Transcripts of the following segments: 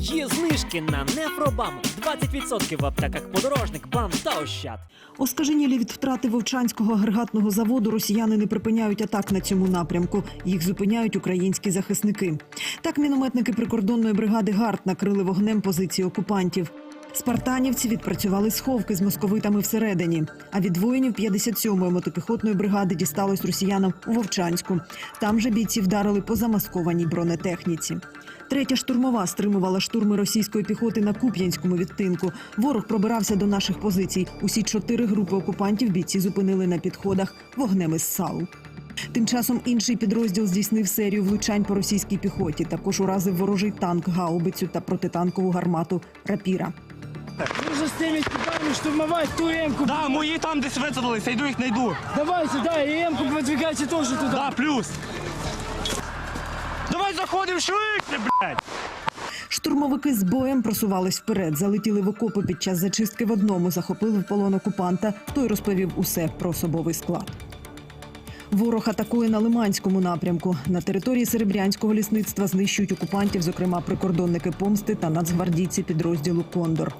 Є знижки на Нефробам 20% в аптеках подорожник, бам та ощад. Оскаженілі від втрати вовчанського агрегатного заводу росіяни не припиняють атак на цьому напрямку. Їх зупиняють українські захисники. Так мінометники прикордонної бригади ГАРД накрили вогнем позиції окупантів. Спартанівці відпрацювали сховки з московитами всередині. А від воїнів 57-ї мотопіхотної бригади дісталось росіянам у Вовчанську. Там же бійці вдарили по замаскованій бронетехніці. Третя штурмова стримувала штурми російської піхоти на Куп'янському відтинку. Ворог пробирався до наших позицій. Усі чотири групи окупантів бійці зупинили на підходах вогнем із САУ. Тим часом інший підрозділ здійснив серію влучань по російській піхоті. Також уразив ворожий танк, гаубицю та протитанкову гармату рапіра. Нужно с теми типами штурмовать ту М-ку. Да, мої там десь висадилися, йду їх найду. Давайте, да, и М-ку продвигайте тоже туда. Да, плюс. Давай заходимо швидше, блядь. Штурмовики з боєм просувались вперед, залетіли в окопи під час зачистки в одному, захопили в полон окупанта. Той розповів усе про особовий склад. Ворог атакує на Лиманському напрямку. На території Серебрянського лісництва знищують окупантів, зокрема прикордонники помсти та нацгвардійці підрозділу Кондор.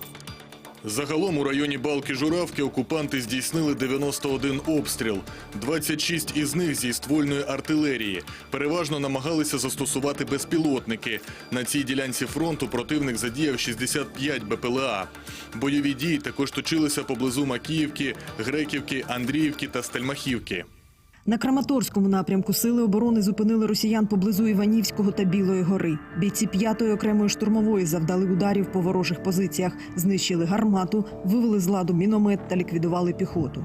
Загалом у районі Балки-Журавки окупанти здійснили 91 обстріл, 26 із них зі ствольної артилерії. Переважно намагалися застосувати безпілотники. На цій ділянці фронту противник задіяв 65 БПЛА. Бойові дії також точилися поблизу Макіївки, Греківки, Андріївки та Стельмахівки. На Краматорському напрямку сили оборони зупинили росіян поблизу Іванівського та Білої гори. Бійці п'ятої окремої штурмової завдали ударів по ворожих позиціях, знищили гармату, вивели з ладу міномет та ліквідували піхоту.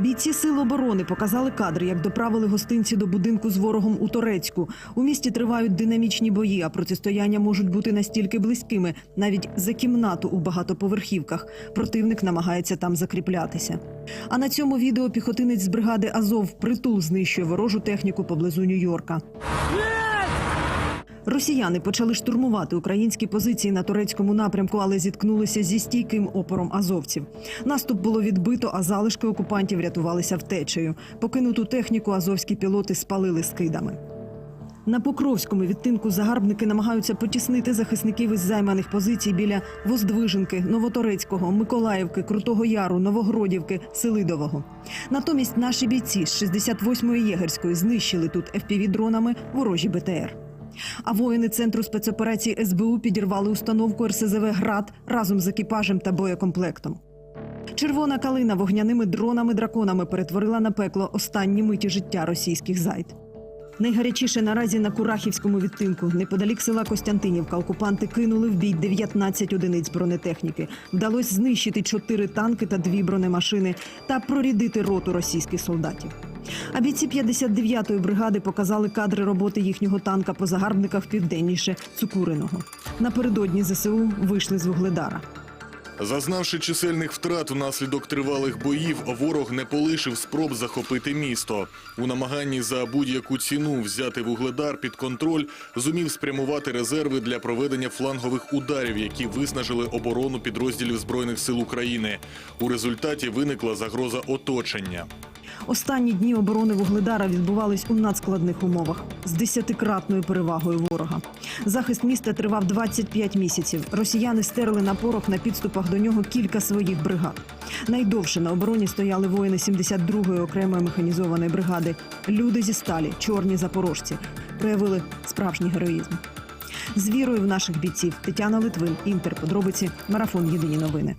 Бійці сил оборони показали кадри, як доправили гостинці до будинку з ворогом у Торецьку. У місті тривають динамічні бої, а протистояння можуть бути настільки близькими, навіть за кімнату у багатоповерхівках. Противник намагається там закріплятися. А на цьому відео піхотинець з бригади Азов притул знищує ворожу техніку поблизу Нью-Йорка. Росіяни почали штурмувати українські позиції на турецькому напрямку, але зіткнулися зі стійким опором азовців. Наступ було відбито, а залишки окупантів рятувалися втечею. Покинуту техніку азовські пілоти спалили скидами. На Покровському відтинку загарбники намагаються потіснити захисників із займаних позицій біля Воздвиженки, Новоторецького, Миколаївки, Крутого Яру, Новогродівки, Селидового. Натомість наші бійці з 68-ї єгерської знищили тут FPV-дронами ворожі БТР. А воїни центру спецоперацій СБУ підірвали установку РСЗВ Град разом з екіпажем та боєкомплектом. Червона калина вогняними дронами-драконами перетворила на пекло останні миті життя російських зайд. Найгарячіше наразі на Курахівському відтинку. Неподалік села Костянтинівка окупанти кинули в бій 19 одиниць бронетехніки. Вдалося знищити 4 танки та 2 бронемашини та прорідити роту російських солдатів. А бійці 59-ї бригади показали кадри роботи їхнього танка по загарбниках південніше Цукуриного. Напередодні ЗСУ вийшли з Вугледара. Зазнавши чисельних втрат внаслідок тривалих боїв, ворог не полишив спроб захопити місто. У намаганні за будь-яку ціну взяти вугледар під контроль зумів спрямувати резерви для проведення флангових ударів, які виснажили оборону підрозділів збройних сил України. У результаті виникла загроза оточення. Останні дні оборони Вугледара відбувались у надскладних умовах з десятикратною перевагою ворога. Захист міста тривав 25 місяців. Росіяни стерли на порох на підступах до нього кілька своїх бригад. Найдовше на обороні стояли воїни 72-ї окремої механізованої бригади. Люди зі сталі, чорні запорожці, проявили справжній героїзм. З вірою в наших бійців Тетяна Литвин, Інтер. Подробиці. Марафон. Єдині новини.